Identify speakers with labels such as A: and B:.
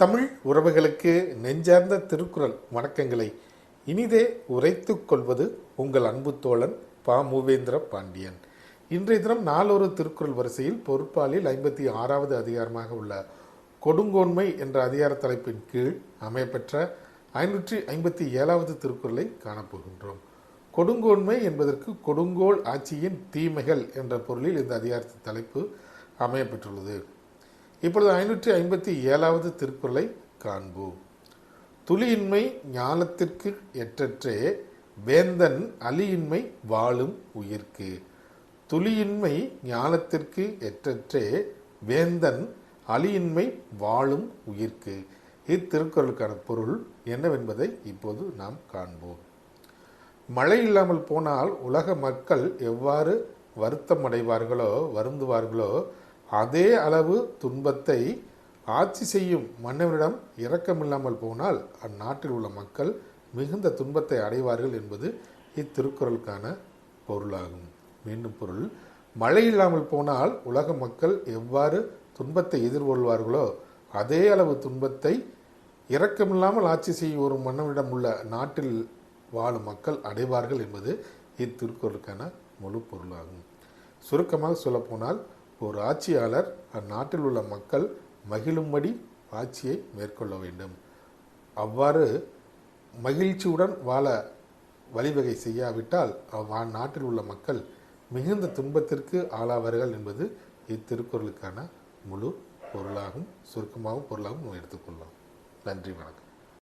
A: தமிழ் உறவுகளுக்கு நெஞ்சார்ந்த திருக்குறள் வணக்கங்களை. இனிதே உரைத்து கொள்வது உங்கள் அன்பு தோழன் பா. மூவேந்திர பாண்டியன். இன்றைய தினம் நாளொரு திருக்குறள் வரிசையில் பொறுப்பாளில் ஐம்பத்தி ஆறாவது அதிகாரமாக உள்ள கொடுங்கோன்மை என்ற அதிகார தலைப்பின் கீழ் அமையப்பெற்ற ஐநூற்றி ஐம்பத்தி ஏழாவது திருக்குறளை காணப்போகின்றோம். கொடுங்கோன்மை என்பதற்கு கொடுங்கோல் ஆட்சியின் தீமைகள் என்ற பொருளில் இந்த அதிகாரத்தின் தலைப்பு அமையப்பெற்றுள்ளது. இப்பொழுது ஐநூற்றி ஐம்பத்தி ஏழாவது திருக்குறளை காண்போம் துளியின்மை ஞானத்திற்கு எற்றற்றே வேந்தன் அலியின்மை வாழும் உயிர்க்கு. துளியின்மை ஞானத்திற்கு எற்றற்றே வேந்தன் அலியின்மை வாழும் உயிர்க்கு. இத்திருக்குறளுக்கான பொருள் என்னவென்பதை இப்போது நாம் காண்போம். மழை இல்லாமல் போனால் உலக மக்கள் எவ்வாறு வருத்தம் அடைவார்களோ வருந்துவார்களோ அதே அளவு துன்பத்தை ஆட்சி செய்யும் மன்னவனிடம் இரக்கமில்லாமல் போனால் அந்நாட்டில் உள்ள மக்கள் மிகுந்த துன்பத்தை அடைவார்கள் என்பது இத்திருக்குறளுக்கான பொருளாகும். மீண்டும் பொருள் மழை இல்லாமல் போனால் உலக மக்கள் எவ்வாறு துன்பத்தை எதிர்கொள்வார்களோ அதே அளவு துன்பத்தை இரக்கமில்லாமல் ஆட்சி செய்யும் ஒரு மன்னனிடம் உள்ள நாட்டில் வாழும் மக்கள் அடைவார்கள் என்பது இத்திருக்குறளுக்கான முழு பொருளாகும். சுருக்கமாக சொல்லப்போனால் ஒரு ஆட்சியாளர் அந்நாட்டில் உள்ள மக்கள் மகிழும்படி ஆட்சியை மேற்கொள்ள வேண்டும். அவ்வாறு மகிழ்ச்சியுடன் வாழ வழிவகை செய்யாவிட்டால் அவ்வாநாட்டில் உள்ள மக்கள் மிகுந்த துன்பத்திற்கு ஆளாவார்கள் என்பது இத்திருக்குறளுக்கான முழு பொருளாகவும் சுருக்கமாகவும் பொருளாகவும் எடுத்துக்கொள்ளலாம். நன்றி வணக்கம்.